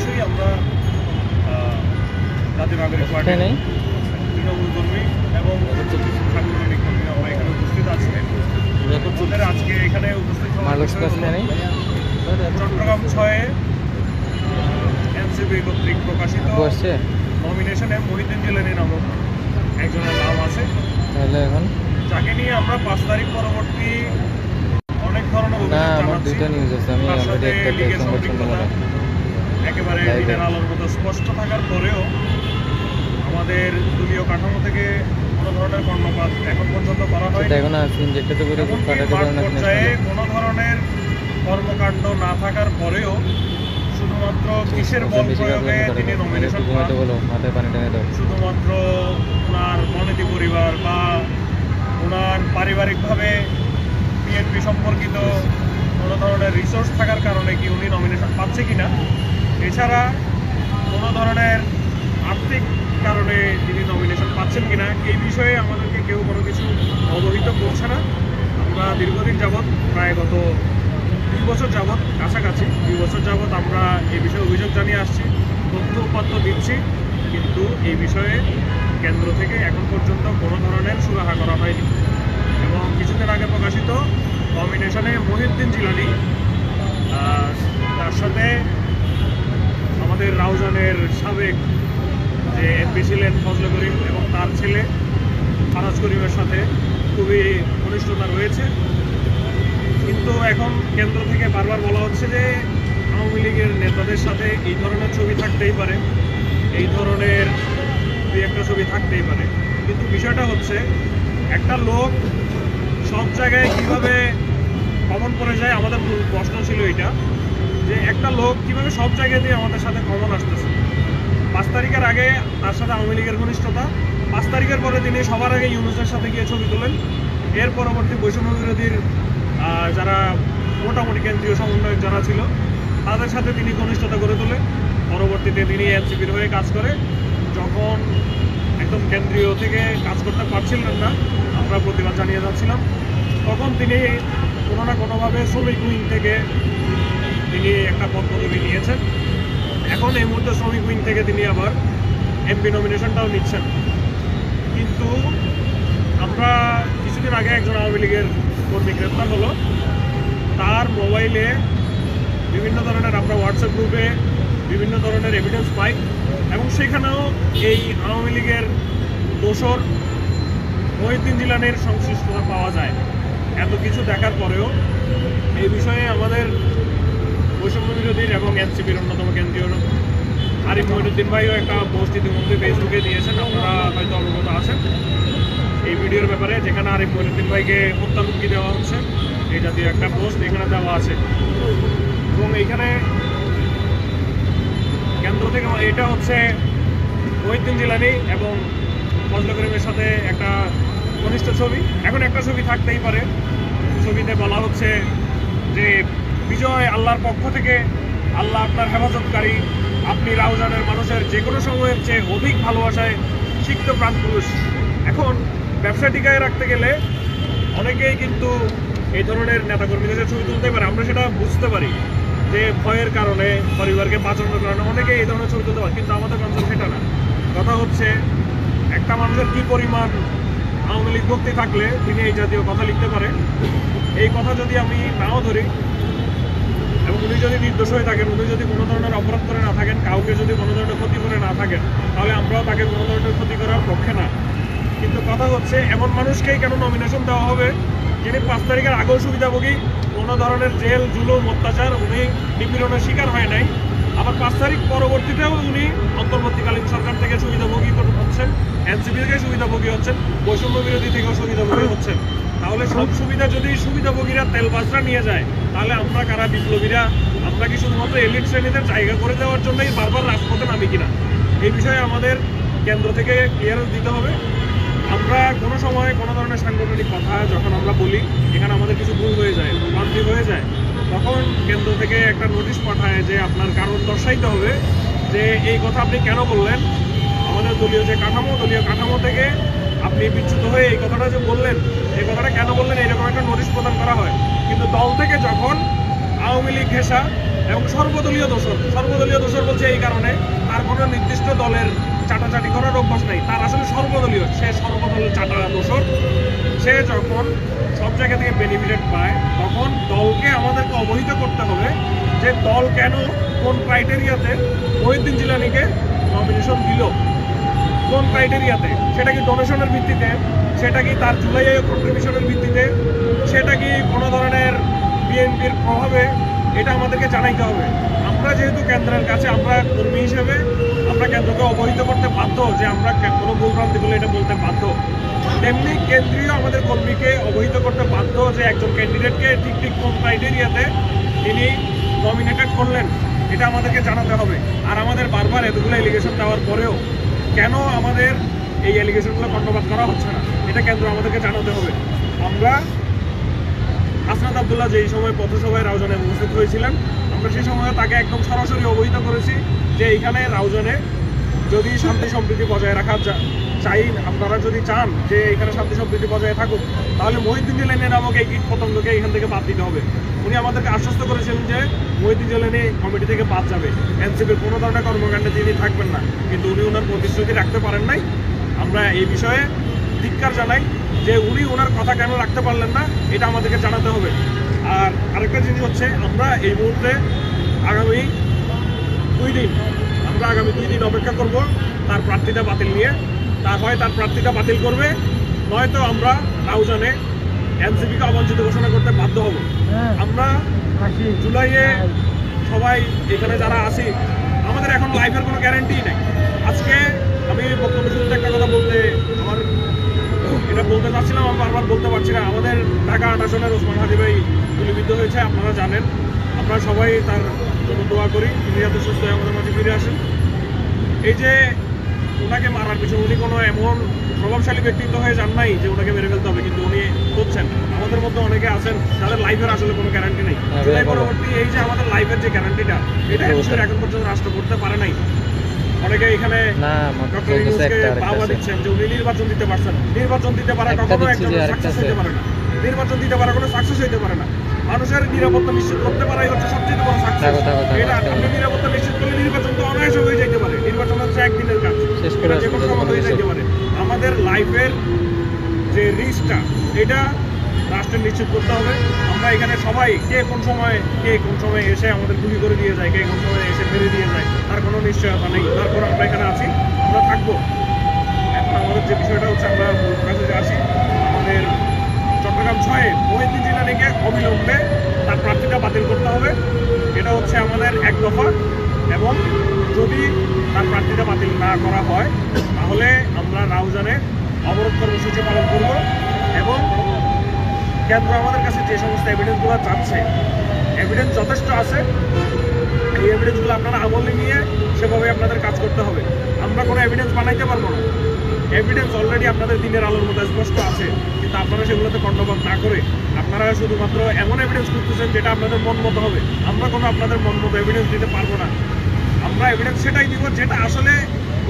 অবশ্যই আমরা জাতীয় নাগরিক পার্টি তৃণমূল কর্মী এবং সাংগঠনিক কর্মী আমরা এখানে উপস্থিত আছি। আমাদের আজকে এখানে উপস্থিত চট্টগ্রাম ছয়ে এনসিপি কর্তৃক প্রকাশিত নমিনেশনে মহিউদ্দিন জিলানি নামক একজনের নাম আছে। তাহলে এখন? যাকে নিয়ে আমরা পাঁচ তারিখ পরবর্তী অনেক ধরনের অভিযোগ আমার জানাচ্ছি। দুইটা নিউজ আছে। আমি তার সাথে লিগের সম্পৃক্ততা একেবারে। দিনের আলোর মতো স্পষ্ট থাকার পরেও আমাদের দলীয় কাঠামো থেকে কোনো ধরনের কর্ণপাত এখন পর্যন্ত করা হয় এখন এমনকি কাটাতে না পর্যায়ে কোনো ধরনের কর্মকাণ্ড না থাকার পরেও শুধুমাত্র কিসের বল প্রয়োগে তিনি নমিনেশন শুধুমাত্র ওনার মনেদি পরিবার বা ওনার পারিবারিকভাবে বিএনপি সম্পর্কিত কোনো ধরনের রিসোর্স থাকার কারণে কি উনি নমিনেশন পাচ্ছে কিনা? এছাড়া কোনো ধরনের আর্থিক কারণে তিনি নমিনেশন পাচ্ছেন কিনা এই বিষয়ে আমাদেরকে কেউ কোনো কিছু অবহিত করছে না। আমরা দীর্ঘদিন যাবৎ, প্রায় গত দুই বছর যাবৎ কাছাকাছি, দুই বছর যাবৎ আমরা এই বিষয়ে অভিযোগ জানিয়ে আসছি, তথ্য উপাত্ত দিচ্ছি। কিন্তু এই বিষয়ে কেন্দ্র থেকে এখন পর্যন্ত কোনো ধরনের সুরাহা করা হয়নি। এবং কিছুদিন আগে প্রকাশিত নমিনেশনে মহিউদ্দিন জিলানি তার সাথে আমাদের রাউজানের সাবেক যে এমপি ছিলেন ফজলে করিম এবং তার ছেলে ফারাজ করিমের সাথে খুবই ঘনিষ্ঠতা রয়েছে। কিন্তু এখন কেন্দ্র থেকে বারবার বলা হচ্ছে যে আওয়ামী লীগের নেতাদের সাথে এই ধরনের ছবি থাকতেই পারে। এই ধরনের দুই একটা ছবি থাকতেই পারে। কিন্তু বিষয়টা হচ্ছে, একটা লোক সব জায়গায় কীভাবে কমন করে যায় আমাদের প্রশ্ন ছিল এটা। যে একটা লোক কীভাবে সব জায়গায় দিয়ে আমাদের সাথে কমন আসতেছে। পাঁচ তারিখের আগে তার সাথে আওয়ামী লীগের ঘনিষ্ঠতা। পাঁচ তারিখের পরে তিনি সবার আগে ইউনুসের সাথে গিয়ে ছবি তোলেন। এর পরবর্তী বৈষম্য বিরোধীর যারা মোটামুটি কেন্দ্রীয় সমন্বয়ক যারা ছিল, তাদের সাথে তিনি ঘনিষ্ঠতা গড়ে তোলে। পরবর্তীতে তিনি এনসিপির হয়ে কাজ করে। যখন একদম কেন্দ্রীয় থেকে কাজ করতে পারছিলেন না, আমরা প্রতিবাদ জানিয়ে যাচ্ছিলাম। তখন তিনি কোনো না কোনোভাবে শ্রমিক উইং থেকে তিনি একটা পদ পদবি নিয়েছেন। এখন এই মুহূর্তে শ্রমিক উইং থেকে তিনি আবার এমপি নমিনেশনটাও নিচ্ছেন। কিন্তু আমরা কিছুদিন আগে একজন আওয়ামী লীগের কর্মী গ্রেপ্তার হলো। তার মোবাইলে বিভিন্ন ধরনের আমরা হোয়াটসঅ্যাপ গ্রুপে বিভিন্ন ধরনের এভিডেন্স পাই এবং সেখানেও এই আওয়ামী লীগের দোসর মহিউদ্দিন জিলানের সংশ্লিষ্টতা পাওয়া যায়। এত কিছু দেখার পরেও এই বিষয়ে আমাদের বৈষম্য বিরোধীর এবং এনসিপির অন্যতম কেন্দ্রীয় আরিফ মহিনুদ্দিন ভাইও একটা পোস্ট ইতিমধ্যে ফেসবুকে দিয়েছেন, আপনারা হয়তো অবগত আছেন। এই ভিডিওর ব্যাপারে যেখানে আরিফ মহিনুদ্দিন ভাইকে হত্যা দেওয়া হচ্ছে, এই জাতীয় একটা পোস্ট এখানে দেওয়া আছে। এবং এইখানে কেন্দ্র থেকে এটা হচ্ছে মহিউদ্দিন জিলানি এবং ফজলে সাথে একটা ঘনিষ্ঠ ছবি। এখন একটা ছবি থাকতেই পারে। ছবিতে বলা হচ্ছে যে বিজয় আল্লাহর পক্ষ থেকে আল্লাহ আপনার হেফাজতকারী, আপনি রাউজানের মানুষের যে কোনো সময়ের চেয়ে অধিক ভালোবাসায় সিক্ত প্রাণ পুরুষ। এখন ব্যবসা টিকায় রাখতে গেলে অনেকেই কিন্তু এই ধরনের নেতাকর্মীদের ছবি তুলতে পারে। আমরা সেটা বুঝতে পারি যে ভয়ের কারণে, পরিবারকে বাঁচানোর কারণে অনেকে এই ধরনের ছবি তুলতে পারে, কিন্তু আমাদের কনসার্ন সেটা না। কথা হচ্ছে, একটা মানুষের কি পরিমাণ আওয়ামী লীগ ভক্তি থাকলে তিনি এই জাতীয় কথা লিখতে পারে এই কথা যদি আমি নাও ধরি উনি যদি নির্দোষ হয়ে থাকেন, উনি যদি কোনো ধরনের অপরাধ করে না থাকেন, কাউকে যদি কোনো ধরনের ক্ষতি করে না থাকেন, তাহলে আমরাও তাকে কোনো ধরনের ক্ষতি করার পক্ষে না। কিন্তু কথা হচ্ছে, এমন মানুষকেই কেন নমিনেশন দেওয়া হবে? যিনি পাঁচ তারিখের আগেও সুবিধাভোগী, কোনো ধরনের জেল, জুলুম, অত্যাচার উনি নিপীড়নের শিকার হয় নাই। আবার পাঁচ তারিখ পরবর্তীতেও উনি অন্তর্বর্তীকালীন সরকার থেকে সুবিধাভোগী হচ্ছেন এনসিপি থেকে সুবিধাভোগী হচ্ছেন, বৈষম্য বিরোধী থেকেও সুবিধাভোগী হচ্ছেন। তাহলে সব সুবিধা যদি সুবিধাভোগীরা তেলবাজরা নিয়ে যায়, তাহলে আমরা কারা বিপ্লবীরা? আমরা কি শুধুমাত্র এলিট শ্রেণীদের জায়গা করে দেওয়ার জন্যই বারবার রাজপথে নামি কিনা? এই বিষয়ে আমাদের কেন্দ্র থেকে ক্লিয়ারেন্স দিতে হবে। আমরা কোনো সময় কোনো ধরনের সাংগঠনিক কথা যখন আমরা বলি, এখানে আমাদের কিছু ভুল হয়ে যায় ভ্রান্তি হয়ে যায়, তখন কেন্দ্র থেকে একটা নোটিশ পাঠায় যে আপনার কারণ দর্শাইতে হবে যে এই কথা আপনি কেন বললেন? আমাদের দলীয় যে কাঠামো, দলীয় কাঠামো থেকে আপনি বিচ্যুত হয়ে এই কথাটা যে বললেন, এই কথাটা কেন বললেন? এরকম একটা নোটিশ প্রদান করা হয়। কিন্তু দল থেকে যখন আওয়ামী লীগ ঘেঁষা এবং সর্বদলীয় দোষর সর্বদলীয় দোষর বলছে এই কারণে তার কোনো নির্দিষ্ট দলের চাটাচাটি করার অভ্যাস নেই। তার আসলে সর্বদলীয়, সে সর্বদল চাটা দোষর। সে যখন সব জায়গা থেকে বেনিফিটেড পায়, তখন দলকে আমাদেরকে অবহিত করতে হবে যে দল কেন কোন ক্রাইটেরিয়াতে মহিউদ্দিন জিলানিকে নমিনেশন দিল। কোন ক্রাইটেরিয়াতে সেটা কি ডোনেশনের ভিত্তিতে? সেটা কি তার জুলাইয়ে কন্ট্রিবিউশনের ভিত্তিতে? সেটা কি কোনো ধরনের বিএনপির প্রভাবে? এটা আমাদেরকে জানাইতে হবে। আমরা যেহেতু কেন্দ্রের কাছে, আমরা কর্মী হিসেবে, আমরা কেন্দ্রকে অবহিত করতে বাধ্য যে আমরা কোনো ভুলভ্রান্তি করলে এটা বলতে বাধ্য। তেমনি কেন্দ্রীয় আমাদের কর্মীকে অবহিত করতে বাধ্য যে একজন ক্যান্ডিডেটকে ঠিক ঠিক কোন ক্রাইটেরিয়াতে তিনি নমিনেটেড করলেন, এটা আমাদেরকে জানাতে হবে। আর আমাদের বারবার এতগুলো এলিগেশন দেওয়ার পরেও কেন আমাদের এই অ্যালিগেশনগুলো কর্ণপাত করা হচ্ছে না? এটা কেন্দ্র আমাদেরকে জানাতে হবে। আমরা আসনাদ আবদুল্লাহ যেই সময় পথসভায় রাউজানে উপস্থিত হয়েছিলেন, আমরা সেই সময় তাকে একদম সরাসরি অবহিত করেছি যে এইখানে রাউজানে যদি শান্তি সম্প্রীতি বজায় রাখা চাই, আপনারা যদি চান যে এখানে শান্তি সম্প্রীতি বজায় থাকুক, তাহলে মহিউদ্দিন জেলেনে নামক এই কীট পতঙ্গকে এখান থেকে বাদ দিতে হবে। উনি আমাদেরকে আশ্বস্ত করেছিলেন যে মহিউদ্দিন জেলেনে কমিটি থেকে বাদ যাবে। এনসিপির কোনো ধরনের কর্মকাণ্ডে তিনি থাকবেন না। কিন্তু উনি ওনার প্রতিশ্রুতি রাখতে পারেন নাই। আমরা এই বিষয়ে ধিক্কার জানাই যে উনি ওনার কথা কেন রাখতে পারলেন না, এটা আমাদেরকে জানাতে হবে। আর আরেকটা জিনিস হচ্ছে, আমরা এই মুহূর্তে আগামী দুই দিন আমরা আগামী দুই দিন অপেক্ষা করব তার প্রার্থীটা বাতিল নিয়ে। তার হয় তার প্রার্থীটা বাতিল করবে নয়তো আমরা রাউজানে এনসিপিকে অবাঞ্ছিত ঘোষণা করতে বাধ্য হব। আমরা জুলাইয়ে সবাই এখানে যারা আছি আমাদের এখন লাইফের কোনো গ্যারান্টি নেই। আজকে আমি বক্তব্য শুরুতে একটা কথা বলতে আমার এটা বলতে চাচ্ছিলাম আমি বারবার বলতে পারছি না। আমাদের ঢাকা আট আসনের ওসমান হাজি ভাই গুলিবিদ্ধ হয়েছে আপনারা জানেন। আমরা সবাই তার জন্য দোয়া করি। তিনি যাতে সুস্থ হয়ে আমাদের মাঝে ফিরে আসেন। এই যে ওনাকে মারার পিছনে উনি কোনো এমন প্রভাবশালী ব্যক্তিত্ব হয়ে যান নাই যে ওনাকে মেরে ফেলতে হবে কিন্তু উনি হচ্ছেন। আমাদের মধ্যে অনেকে আছেন যাদের লাইফের আসলে কোনো গ্যারান্টি নেই। হ্যাঁ, জুলাই পরবর্তী এই যে আমাদের লাইফের যে গ্যারান্টিটা এটা বলতে। এখন পর্যন্ত রাষ্ট্র করতে পারে নাই। অনেকে এখানে না ডক্টর ইউনুসকে বাবা দিচ্ছেন যে উনি নির্বাচন দিতে পারছেন। নির্বাচন দিতে পারা একটা কখনো একজন সাকসেস। হতে পারে না। নির্বাচন দিতে পারা কোনো সাকসেস হতে পারে না। মানুষের নিরাপত্তা নিশ্চিত করতে পারাই হচ্ছে সবচেয়ে বড় সাকসেস এটা আপনি নিরাপত্তা নিশ্চিত করলে নির্বাচন তো অনায়াসে হয়ে যেতে পারে। নির্বাচন হচ্ছে একদিনের কাজ। যে কোনো সময় হয়ে। যেতে পারে। আমাদের লাইফের যে রিস্কটা এটা রাষ্ট্রের নিশ্চিত করতে হবে। আমরা এখানে সবাই কে কোন সময় কে কোন সময় এসে আমাদের গুলি করে দিয়ে যায় কে কোন সময় এসে মেরে দিয়ে যায় তার কোনো নিশ্চয়তা নেই। তারপর আমরা এখানে আছি আমরা থাকব। এখন আমাদের যে বিষয়টা হচ্ছে আমরা কাছে আসি আমাদের চট্টগ্রাম ছয়ে মহিউদ্দিন জিলানিকে অবিলম্বে তার প্রার্থীটা বাতিল করতে হবে। এটা হচ্ছে আমাদের এক দফা এবং যদি তার প্রার্থীটা বাতিল না করা হয়, তাহলে আমরা রাউজানে অবরোধ কর্মসূচি পালন করব এবং কেন্দ্র আমাদের কাছে যে সমস্ত এভিডেন্সগুলো চাচ্ছে এভিডেন্স যথেষ্ট আছে। এই এভিডেন্সগুলো আপনারা আমলে নিয়ে সেভাবে আপনাদের কাজ করতে হবে। আমরা কোনো এভিডেন্স বানাইতে পারব না। এভিডেন্স অলরেডি আপনাদের দিনের আলোর মধ্যে স্পষ্ট আছে, কিন্তু আপনারা সেগুলোতে কর্ণপাত না করে আপনারা শুধুমাত্র এমন এভিডেন্স করতেছেন যেটা আপনাদের মন মতো হবে। আমরা কোনো আপনাদের মন মতো এভিডেন্স দিতে পারব না। আমরা এভিডেন্স সেটাই দিব যেটা আসলে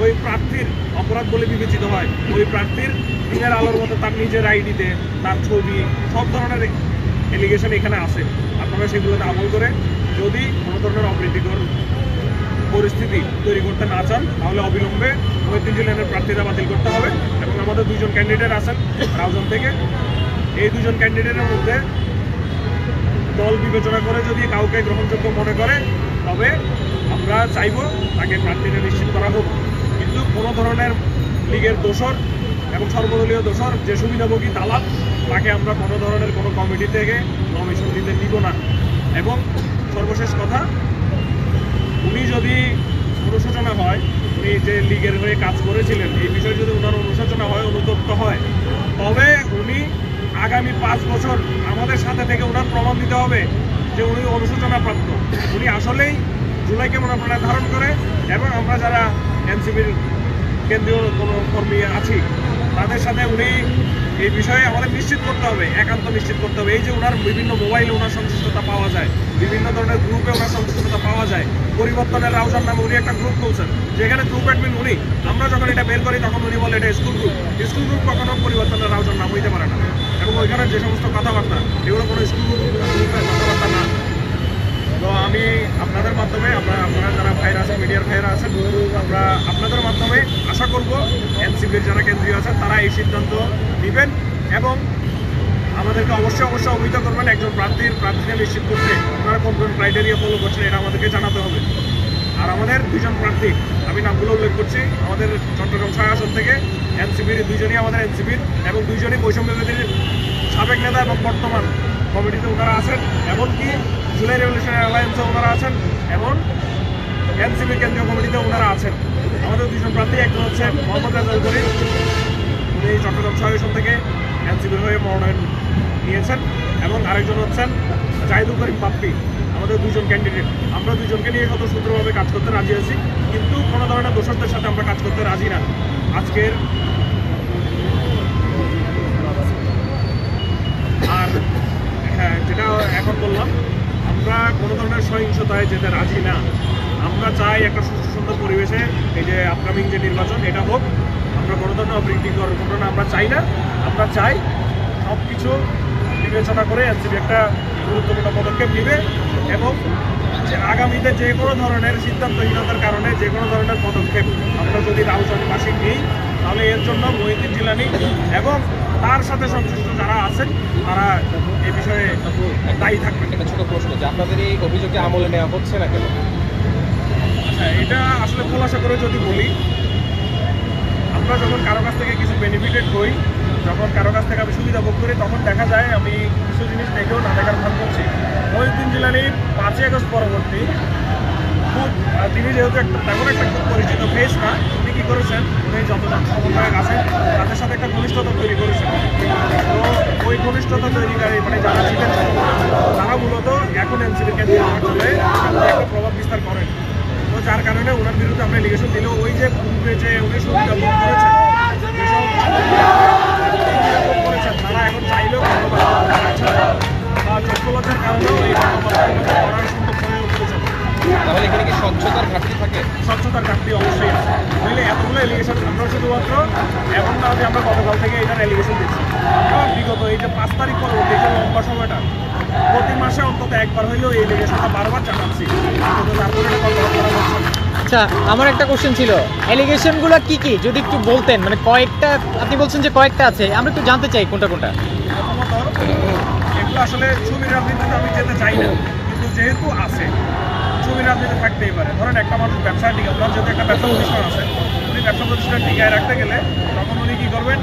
ওই প্রার্থীর অপরাধ বলে বিবেচিত হয়। ওই প্রার্থীর দিনের আলোর মতো তার নিজের আইডিতে তার ছবি, সব ধরনের এলিগেশন এখানে আছে। আপনারা সেগুলোতে আমল করে যদি কোনো ধরনের অপ্রীতিকর পরিস্থিতি তৈরি করতে না চান, তাহলে অবিলম্বে মহিউদ্দিন জিলানের প্রার্থীরা বাতিল করতে হবে এবং আমাদের দুজন ক্যান্ডিডেট আছেন রাউজান থেকে। এই দুজন ক্যান্ডিডেটের মধ্যে দল বিবেচনা করে যদি কাউকে গ্রহণযোগ্য মনে করে, তবে আমরা চাইব তাকে প্রার্থীটা নিশ্চিত করা হোক। কিন্তু কোনো ধরনের লীগের দোষর এবং সর্বদলীয় দোষর যে সুবিধাভোগী দালাল, তাকে আমরা কোনো ধরনের কোনো কমিটি থেকে নমিশন দিতে দিব না। এবং সর্বশেষ কথা উনি যদি অনুশোচনা উনি যে লীগের হয়ে কাজ করেছিলেন, এই বিষয়ে যদি ওনার অনুশোচনা হয়, অনুতপ্ত হয়, তবে উনি আগামী পাঁচ বছর আমাদের সাথে থেকে ওনার প্রমাণ দিতে হবে যে উনি অনুশোচনা প্রাপ্ত উনি আসলেই জুলাইকে মনোপ্রাণা ধারণ করে এবং আমরা যারা এনসিপির কেন্দ্রীয় কোনো কর্মী আছি, তাদের সাথে উনি এই বিষয়ে আমাদের নিশ্চিত করতে হবে, একান্ত নিশ্চিত করতে হবে। এই যে ওনার বিভিন্ন মোবাইলে ওনার সংশ্লিষ্টতা পাওয়া যায়, বিভিন্ন ধরনের গ্রুপে ওনার সংশ্লিষ্টতা পাওয়া যায়, পরিবর্তনের রাউজার নামে উনি একটা গ্রুপ খুলছেন। যেখানে গ্রুপ অ্যাডমিন উনি, আমরা যখন এটা বের করি তখন উনি বলে এটা স্কুল গ্রুপ স্কুল গ্রুপ কখনো পরিবর্তনের রাউজার নাম হইতে পারে না। এবং ওইখানে যে সমস্ত কথাবার্তা, এগুলো কোনো স্কুল গ্রুপের কথাবার্তা না। তো আমি আপনাদের মাধ্যমে, আপনারা আপনারা যারা ভাইরা আছেন মিডিয়ার ভাইরা আছেন, আমরা আপনাদের এনসিপির যারা কেন্দ্রীয় আছেন, তারা এই সিদ্ধান্ত নেবেন এবং আমাদেরকে অবশ্যই অবশ্যই অবহিত করবেন। একজন প্রার্থীর প্রার্থীকে নিশ্চিত করতে আপনারা কোন কোন ক্রাইটেরিয়া ফলো করছেন এটা আমাদেরকে জানাতে হবে। আর আমাদের দুজন প্রার্থী, আমি নামগুলো উল্লেখ করছি, আমাদের চট্টগ্রাম ছয় আসন থেকে এনসিপির দুইজনই আমাদের এনসিপির এবং দুইজনই বৈষম্য বিরোধীর সাবেক নেতা এবং বর্তমান কমিটিতে ওনারা আছেন। এমনকি জুলাই রেভলিউশন অ্যালায়েন্সে ওনারা আছেন এবং এনসিপির কেন্দ্রীয় কমিটিতে ওনারা আছেন। আমাদের দুজন প্রার্থী, একজন হচ্ছে মোহাম্মদ রাজাল করিম। উনি চট্টগ্রাম ছয় থেকে এনসিপির হয়ে মনোনয়ন নিয়েছেন এবং আরেকজন হচ্ছেন জাহিদুল করিম পাপ্পি আমাদের দুজন ক্যান্ডিডেট আমরা দুজনকে নিয়ে স্বতঃস্ফূর্তভাবে কাজ করতে রাজি আছি, কিন্তু কোনো ধরনের দোষকদের সাথে আমরা কাজ করতে রাজি না। আজকের আর হ্যাঁ যেটা এখন বললাম, আমরা কোনো ধরনের সহিংসতায় যেতে রাজি না। আমরা চাই একটা সুস্থ সুন্দর পরিবেশে এই যে আপকামিং যে নির্বাচন, এটা হোক। আমরা কোনো ধরনের অপ্রীতিকর ঘটনা আমরা চাই না। আমরা চাই সব কিছু বিবেচনা করে এনসিপি একটা গুরুত্বপূর্ণ পদক্ষেপ নেবে এবং আগামীতে যে কোনো ধরনের সিদ্ধান্তহীনতার কারণে যে কোনো ধরনের পদক্ষেপ আমরা যদি রাউসানবাসী নিই, তাহলে এর জন্য মহিউদ্দিন জিলানি এবং তার সাথে সংশ্লিষ্ট যারা আছেন, তারা এ বিষয়ে দায়ী থাকবেন। একটা ছোট প্রশ্ন যে আপনাদের এই অভিযোগে আমলে নেওয়া হচ্ছে না কেন? আচ্ছা এটা আসলে খোলাসা করে যদি বলি, আমরা যখন কারও কাছ থেকে কিছু বেনিফিটেড হই যখন কারও কাছ থেকে আমি সুবিধা ভোগ করি, তখন দেখা যায় আমি কিছু জিনিস দেখেও না দেখার ভান করছি। মহিউদ্দিন জিলানি পাঁচই আগস্ট পরবর্তী খুব তিনি যেহেতু একটা তেমন একটা খুব পরিচিত ফেস না উনি কী করেছেন, উনি যতজন সমন্বয়ক আছেন, তাদের সাথে একটা ঘনিষ্ঠতা তৈরি করেছেন। তো ওই ঘনিষ্ঠতা তৈরিকারী মানে যারা ছিলেন তারা মূলত এখন এনসিপির কেন্দ্রে চলে একটা প্রভাব বিস্তার করেন। যার কারণে ওনার বিরুদ্ধে আমরা এলিগেশন দিলেও ওই যে পূর্বে যে উনি সুবিধা ভোগ করেছেন তারা এখন চাইলেও কারণেও এই করার হয়ে না। তাহলে এখানে কি স্বচ্ছতার ঘাটতি থাকে? স্বচ্ছতার ঘাটতি অবশ্যই আছে। নইলে এতগুলো এলিগেশন আমরা শুধুমাত্র এখন না যে আমরা গতকাল থেকে এটার এলিগেশন দিচ্ছি। বিগত এই যে পাঁচ তারিখ পরবর্তী যে লম্বা সময়টা প্রতি মাসে অন্তত একবার হইলেও এই বারবার তারপরে কন্ট্রোল করা হচ্ছে না। আচ্ছা আমার একটা কোশ্চেন ছিল। অ্যালিগেশনগুলো কি কি? যদি একটু বলতেন মানে কয়েকটা আপনি বলছেন যে কয়েকটা আছে আমরা একটু জানতে চাই কোনটা কোনটা। এগুলো আসলে ছবি রাজনীতিতে আমি যেতে চাই না কিন্তু যেহেতু আছে ছবি রাজনীতি থাকতেই পারে। ধরেন একটা মানুষ ব্যবসায় টিকে ওনার যেহেতু একটা ব্যবসা প্রতিষ্ঠান আছে উনি ব্যবসা প্রতিষ্ঠান টিকায় রাখতে গেলে তখন উনি কি করবেন?